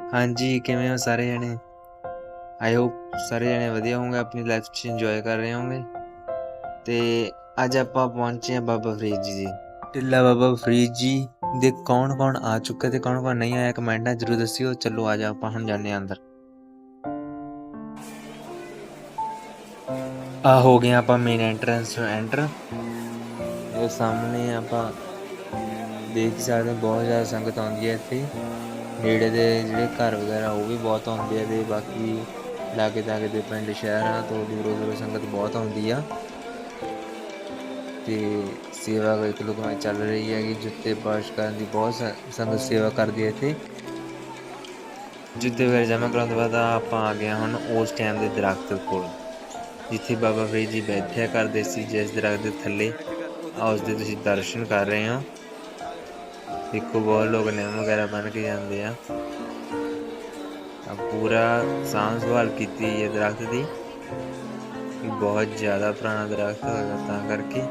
ਹਾਂਜੀ, ਕਿਵੇਂ ਹੋ ਸਾਰੇ ਜਣੇ? ਆਈ ਹੋਪ ਸਾਰੇ ਜਣੇ ਵਧੀਆ ਹੋਵੋਗੇ, ਆਪਣੀ ਲਾਈਫ 'ਚ ਇੰਜੋਏ ਕਰ ਰਹੇ ਹੋਵੋਗੇ। ਤੇ ਅੱਜ ਆਪਾਂ ਪਹੁੰਚੇ ਹਾਂ ਬਾਬਾ ਫਰੀਦ ਜੀ ਦੇ। ਟਿੱਲਾ ਬਾਬਾ ਫਰੀਦ ਜੀ ਦੇ ਕੌਣ ਕੌਣ ਆ ਚੁੱਕੇ ਤੇ ਕੌਣ ਕੌਣ ਨਹੀਂ ਆਇਆ ਕਮੈਂਟਾਂ ਜ਼ਰੂਰ ਦੱਸਿਓ। ਚਲੋ, ਆ ਜਾ ਆਪਾਂ ਹੁਣ ਜਾਂਦੇ ਹਾਂ ਅੰਦਰ। ਆ ਹੋ ਗਏ ਆਪਾਂ ਮੇਨ ਐਂਟਰੈਂਸ ਐਂਟਰ ਇਹ ਸਾਹਮਣੇ ਆਪਾਂ ਦੇਖ ਸਕਦੇ ਬਹੁਤ ਜ਼ਿਆਦਾ ਸੰਗਤ ਆਉਂਦੀ ਹੈ ਇੱਥੇ। ਨੇੜੇ ਦੇ ਜਿਹੜੇ ਘਰ ਵਗੈਰਾ, ਉਹ ਵੀ ਬਹੁਤ ਆਉਂਦੇ ਆ ਤੇ ਬਾਕੀ ਲਾਗੇ ਦਾਗੇ ਦੇ ਪਿੰਡ ਸ਼ਹਿਰਾਂ ਤੋਂ ਦੂਰੋਂ ਦੂਰੋਂ ਸੰਗਤ ਬਹੁਤ ਆਉਂਦੀ ਆ। ਤੇ ਸੇਵਾ ਇੱਕ ਲੁਕਮਾ ਚੱਲ ਰਹੀ ਹੈ ਕਿ ਜੁੱਤੇ ਪਾਸ਼ ਕਰਨ ਦੀ ਬਹੁਤ ਸ- ਸੰਗਤ ਸੇਵਾ ਕਰਦੀ ਹੈ ਇੱਥੇ। ਜੁੱਤੇ ਵਗੈਰਾ ਜਮ੍ਹਾਂ ਕਰਾਉਣ ਤੋਂ ਬਾਅਦ ਆਪਾਂ ਆ ਗਏ ਹੁਣ ਉਸ ਟਾਈਮ ਦੇ ਦਰਖਤ ਕੋਲ, ਜਿੱਥੇ ਬਾਬਾ ਫਰੀਦ ਜੀ ਬੈਠਿਆ ਕਰਦੇ ਸੀ, ਜਿਸ ਦਰਖਤ ਦੇ ਥੱਲੇ ਆ ਉਸ ਦੇ ਤੁਸੀਂ ਦਰਸ਼ਨ ਕਰ ਰਹੇ ਹੋ। ਦੇਖੋ ਬਹੁਤ ਲੋਕ ਨਿੰਮ ਵਗੈਰਾ ਬਣ ਕੇ ਜਾਂਦੇ ਆ। ਆ ਪੂਰਾ ਸਾਂਭ ਸੰਭਾਲ ਕੀਤੀ ਹੈ ਦਰਖਤ ਦੀ। ਬਹੁਤ ਜ਼ਿਆਦਾ ਪੁਰਾਣਾ ਦਰਖਤ ਹੈਗਾ ਤਾਂ ਕਰਕੇ।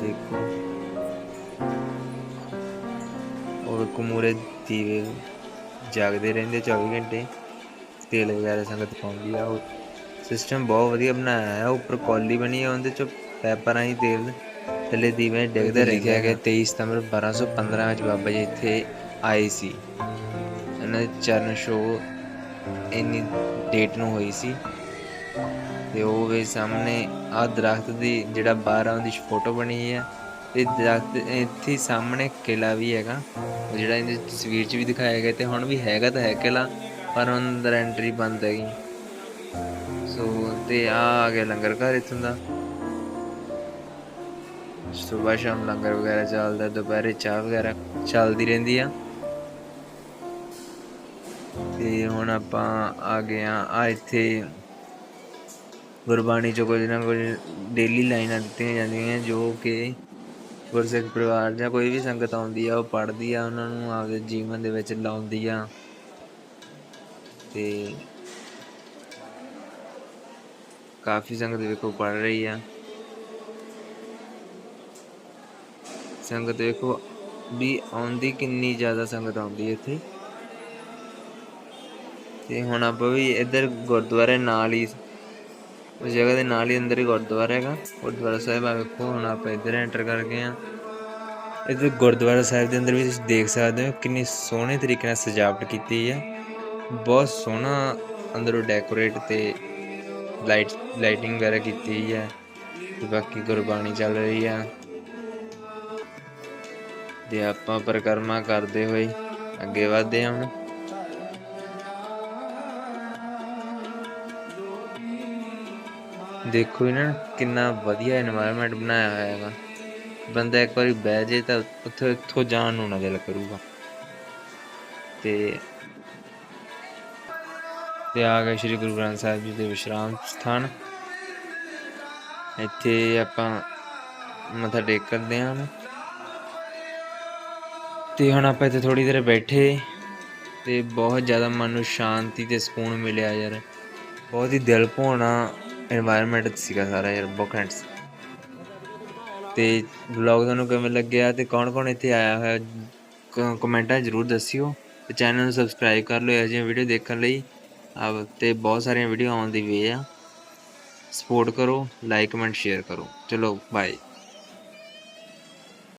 ਦੇਖੋ। ਔਰ ਕੁਮੂਰੇ ਦੀਵੇ ਜਗਦੇ ਰਹਿੰਦੇ 24 ਘੰਟੇ। ਤੇਲ ਵਗੈਰਾ ਸੰਗਤ ਪਾਉਂਦੀ ਆ। ਉਹ ਸਿਸਟਮ ਬਹੁਤ ਵਧੀਆ ਬਣਾਇਆ ਹੈ ਉੱਪਰ ਕੌਲੀ ਬਣੀ ਹੈ ਉਹਦੇ ਚ ਪੈਪਰਾਂ ਹੀ ਤੇਲ ਥੱਲੇ ਦੀਵੇ ਡਿੱਗਦੇ ਲਿਖਿਆ ਗਿਆ 23 ਸਤੰਬਰ 1215 ਵਿੱਚ ਬਾਬਾ ਜੀ ਇੱਥੇ ਆਏ ਸੀ। ਇਹਨਾਂ ਦੇ ਚਰਨ ਛੋਹ ਇੰਨੀ ਡੇਟ ਨੂੰ ਹੋਈ ਸੀ। ਤੇ ਉਹ ਵੇ ਸਾਹਮਣੇ ਆ ਦਰਖਤ ਦੀ ਜਿਹੜਾ ਬਾਹਰ ਆ ਉਹਦੀ ਫੋਟੋ ਬਣੀ ਹੈ ਤੇ ਦਰਖਤ ਇੱਥੇ ਸਾਹਮਣੇ ਕਿਲਾ ਵੀ ਹੈਗਾ। ਉਹ ਜਿਹੜਾ ਇਹਦੀ ਤਸਵੀਰ 'ਚ ਵੀ ਦਿਖਾਇਆ ਗਿਆ ਤੇ ਹੁਣ ਵੀ ਹੈਗਾ ਤਾਂ ਹੈ ਕਿਲਾ ਪਰ ਅੰਦਰ ਐਂਟਰੀ ਬੰਦ ਹੈਗੀ। ਸੋ ਤੇ ਆ ਆ ਗਿਆ ਲੰਗਰ ਘਰ ਇੱਥੋਂ ਦਾ। ਸਵੇਰ ਸ਼ਾਮ ਲੰਗਰ ਵਗੈਰਾ ਚੱਲਦਾ, ਦੁਪਹਿਰੇ ਚਾਹ ਵਗੈਰਾ ਚੱਲਦੀ ਰਹਿੰਦੀ ਆ। ਤੇ ਹੁਣ ਆਪਾਂ ਆ ਗਏ ਆ ਆ ਇੱਥੇ ਗੁਰਬਾਣੀ ਚ ਕੁਝ ਨਾ ਕੁਝ ਡੇਲੀ ਲਾਈਨਾਂ ਦਿੱਤੀਆਂ ਜਾਂਦੀਆਂ, ਜੋ ਕਿ ਗੁਰਸਿੱਖ ਪਰਿਵਾਰ ਜਾਂ ਕੋਈ ਵੀ ਸੰਗਤ ਆਉਂਦੀ ਆ, ਉਹ ਪੜ੍ਹਦੀ ਆ, ਉਹਨਾਂ ਨੂੰ ਆਪਦੇ ਜੀਵਨ ਦੇ ਵਿੱਚ ਲਾਉਂਦੀ ਆ। ਤੇ ਕਾਫੀ ਸੰਗਤ ਵੇਖੋ ਪੜ ਰਹੀ ਆ। ਸੰਗਤ ਵੇਖੋ ਵੀ ਆਉਂਦੀ ਕਿੰਨੀ ਜ਼ਿਆਦਾ ਸੰਗਤ ਆਉਂਦੀ ਹੈ ਇੱਥੇ। ਤੇ ਹੁਣ ਆਪਾਂ ਵੀ ਇੱਧਰ ਗੁਰਦੁਆਰੇ ਨਾਲ ਹੀ, ਉਸ ਜਗ੍ਹਾ ਦੇ ਨਾਲ ਹੀ ਅੰਦਰ ਹੀ ਗੁਰਦੁਆਰਾ ਹੈਗਾ। ਗੁਰਦੁਆਰਾ ਸਾਹਿਬ ਆ ਵੇਖੋ, ਹੁਣ ਆਪਾਂ ਇੱਧਰ ਐਂਟਰ ਕਰ ਗਏ ਆ। ਇੱਧਰ ਗੁਰਦੁਆਰਾ ਸਾਹਿਬ ਦੇ ਅੰਦਰ ਵੀ ਤੁਸੀਂ ਦੇਖ ਸਕਦੇ ਹੋ, ਕਿੰਨੀ ਸੋਹਣੇ ਤਰੀਕੇ ਨਾਲ ਸਜਾਵਟ ਕੀਤੀ ਹੈ। ਬਹੁਤ ਸੋਹਣਾ ਅੰਦਰੋਂ ਡੈਕੋਰੇਟ ਤੇ ਲਾਈਟ ਲਾਈਟਿੰਗ ਵਗੈਰਾ ਕੀਤੀ ਹੈ। ਤੇ ਬਾਕੀ ਗੁਰਬਾਣੀ ਚੱਲ ਰਹੀ ਆ ਦੇ ਆਪਾਂ ਪ੍ਰਕਰਮਾ ਕਰਦੇ ਹੋਏ ਅੱਗੇ ਵਧਦੇ ਹਾਂ ਹੁਣ। ਦੇਖੋ ਇਹਨਾਂ ਕਿੰਨਾ ਵਧੀਆ এনवायरमेंट ਬਣਾਇਆ ਹੋਇਆ ਹੈਗਾ ਬੰਦਾ ਇੱਕ ਵਾਰੀ ਬਹਿ ਜੇ ਤਾਂ ਉੱਥੇ ਇੱਥੋਂ ਜਾਣ ਨੂੰ ਨਾ ਦਿਲ ਕਰੂਗਾ। ਤੇ ਤੇ ਆ ਗਏ ਸ੍ਰੀ ਗੁਰੂ ਗ੍ਰੰਥ ਸਾਹਿਬ ਜੀ ਦੇ ਵਿਸ਼ਰਾਮ ਸਥਾਨ। ਇੱਥੇ ਆਪਾਂ ਮੱਥਾ ਟੇਕ ਕਰਦੇ ਹਾਂ ਤੇ ਹੁਣ ਆਪਾਂ ਇੱਥੇ ਥੋੜੀ ਦੇਰ ਬੈਠੇ ਤੇ ਬਹੁਤ ਜ਼ਿਆਦਾ ਮਨ ਨੂੰ ਸ਼ਾਂਤੀ ਤੇ ਸਕੂਨ ਮਿਲਿਆ ਯਾਰ। ਬਹੁਤ ਹੀ ਦਿਲ ਭੋਣਾ এনवायरमेंट ਸੀਗਾ ਸਾਰਾ ਯਾਰ ਬੁੱਕ ਬੋਕੈਂਟ ਤੇ ਵਲੌਗ ਤੁਹਾਨੂੰ ਕਿਵੇਂ ਲੱਗਿਆ ਤੇ ਕੌਣ ਕੌਣ ਇੱਥੇ ਆਇਆ ਹੋਇਆ ਕਮੈਂਟਾਂ ਜ਼ਰੂਰ ਦੱਸਿਓ ਤੇ ਚੈਨਲ ਨੂੰ ਸਬਸਕ੍ਰਾਈਬ ਕਰ ਲਓ ਅਜਿਹੀਆਂ ਵੀਡੀਓ ਦੇਖਣ ਲਈ। ਆਪ ਤੇ ਬਹੁਤ ਸਾਰੀਆਂ ਵੀਡੀਓ ਆਉਣ ਦੀ ਵੇ ਆ। ਸਪੋਰਟ ਕਰੋ ਲਾਈਕ ਕਮੈਂਟ ਸ਼ੇਅਰ ਕਰੋ। ਚਲੋ ਬਾਏ